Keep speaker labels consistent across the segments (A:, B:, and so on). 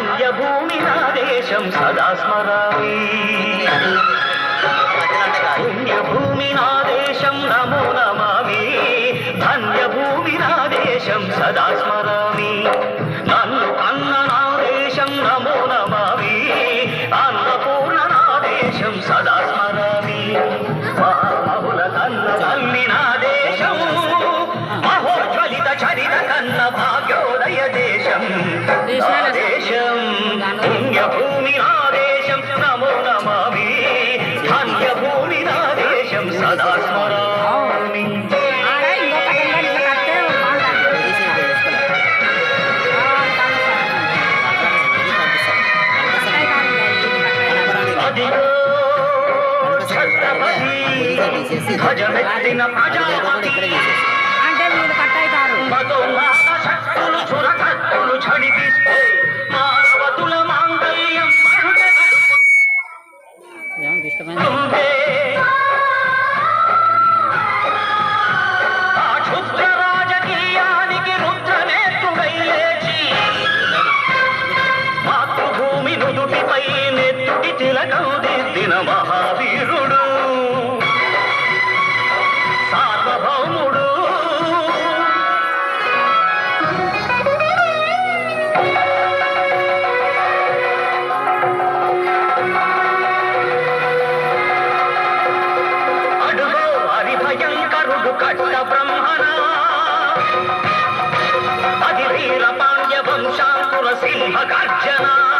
A: ధన్యభూమి నా దేశం సదా స్మరామి. పుణ్యభూమి నా దేశం నమో నమామి. ధన్యభూమి నా దేశం సదా స్మరామి. నన్ను అన్న నా దేశం నమో నమామి. అన్నపూర్ణ నా దేశం సదా స్మరామి. మహుల కన్న తల్లి నా దేశం మహోజ్వలిత చరిత కన్న ధాన్యభూమినాదేశం సదా స్మరామి. అదిగో ఛత్రపతి ధ్వజమెత్తిన ప్రజా నరసింహ గర్జనా.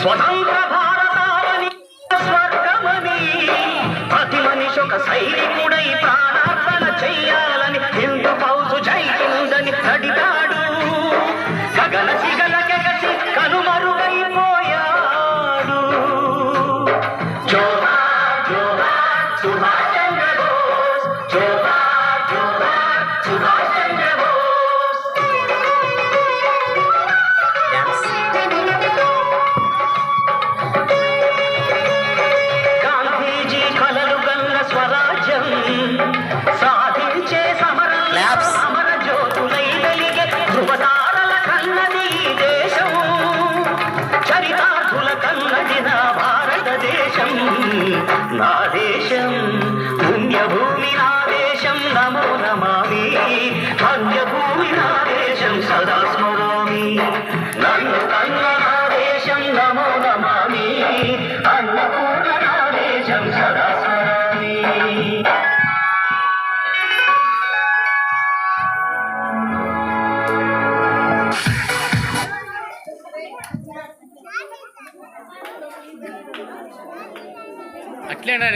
A: స్వతంత్ర భారతావని స్వర్గమని ప్రతి మనిషి ఒక సైనికుడై ప్రాణార్పణ
B: చెయ్య
A: దేశం నా దేశం